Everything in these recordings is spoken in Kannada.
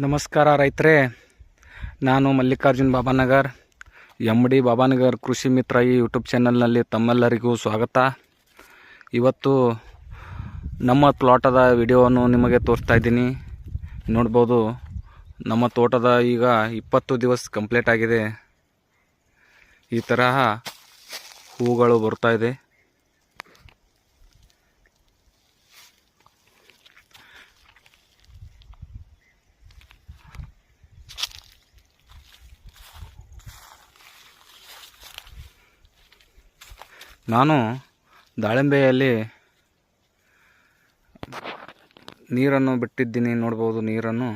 ನಮಸ್ಕಾರ ರೈತರೇ. ನಾನು ಮಲ್ಲಿಕಾರ್ಜುನ್ ಬಾಬಾನಗರ್. ಎಂ ಡಿ ಬಾಬಾನಗರ್ ಕೃಷಿ ಮಿತ್ರ ಈ ಯೂಟ್ಯೂಬ್ ಚಾನಲ್ನಲ್ಲಿ ತಮ್ಮೆಲ್ಲರಿಗೂ ಸ್ವಾಗತ. ಇವತ್ತು ನಮ್ಮ ಪ್ಲಾಟದ ವಿಡಿಯೋವನ್ನು ನಿಮಗೆ ತೋರಿಸ್ತಾ ಇದ್ದೀನಿ. ನೋಡ್ಬೋದು, ನಮ್ಮ ತೋಟದ ಈಗ ಇಪ್ಪತ್ತು ದಿವಸ ಕಂಪ್ಲೀಟ್ ಆಗಿದೆ. ಈ ತರಹ ಹೂಗಳು ಬರ್ತಾ ನಾನು ದಾಳಿಂಬೆಯಲ್ಲಿ ನೀರನ್ನು ಬಿಟ್ಟಿದ್ದೀನಿ ನೋಡ್ಬೋದು ನೀರನ್ನು.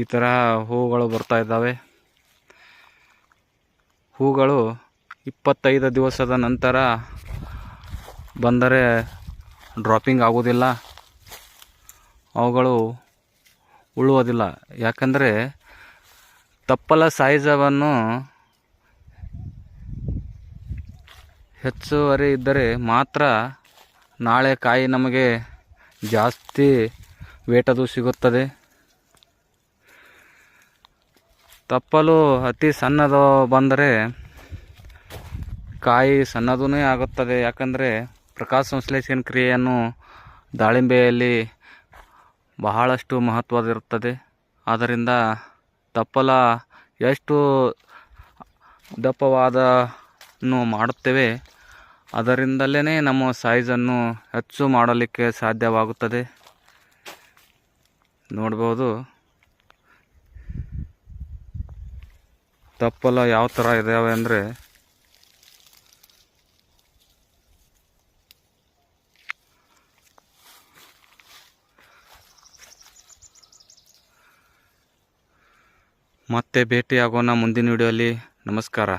ಈ ಥರ ಹೂಗಳು ಬರ್ತಾ ಇದ್ದಾವೆ. ಹೂಗಳು ಇಪ್ಪತ್ತೈದು ದಿವಸದ ನಂತರ ಬಂದರೆ ಡ್ರಾಪಿಂಗ್ ಆಗೋದಿಲ್ಲ. ಅವುಗಳು ಉಳುವುದಿಲ್ಲ. ಯಾಕಂದರೆ ತಪ್ಪಲ ಸೈಜವನ್ನು ಹೆಚ್ಚುವರಿ ಇದ್ದರೆ ಮಾತ್ರ ನಾಳೆ ಕಾಯಿ ನಮಗೆ ಜಾಸ್ತಿ ವೇಟದು ಸಿಗುತ್ತದೆ. ತಪ್ಪಲು ಅತಿ ಸಣ್ಣದು ಬಂದರೆ ಕಾಯಿ ಸಣ್ಣದೂ ಆಗುತ್ತದೆ. ಯಾಕಂದರೆ ಪ್ರಕಾಶ ಸಂಶ್ಲೇಷಣ ಕ್ರಿಯೆಯನ್ನು ದಾಳಿಂಬೆಯಲ್ಲಿ ಬಹಳಷ್ಟು ಮಹತ್ವದಿರುತ್ತದೆ ಆದ್ದರಿಂದ ತಪ್ಪಲ ಎಷ್ಟು ದಪ್ಪವಾದನ್ನು ಮಾಡುತ್ತೇವೆ ಅದರಿಂದಲೇ ನಮ್ಮ ಸೈಜನ್ನು ಹೆಚ್ಚು ಮಾಡಲಿಕ್ಕೆ ಸಾಧ್ಯವಾಗುತ್ತದೆ. ನೋಡ್ಬೋದು. ತಪ್ಪಲ ಯಾವ ಥರ ಇದ್ದಾವೆ ಅಂದರೆ ಮತ್ತೆ ಭೇಟಿಯಾಗೋಣ ಮುಂದಿನ ವಿಡಿಯೋಲಿ ನಮಸ್ಕಾರ.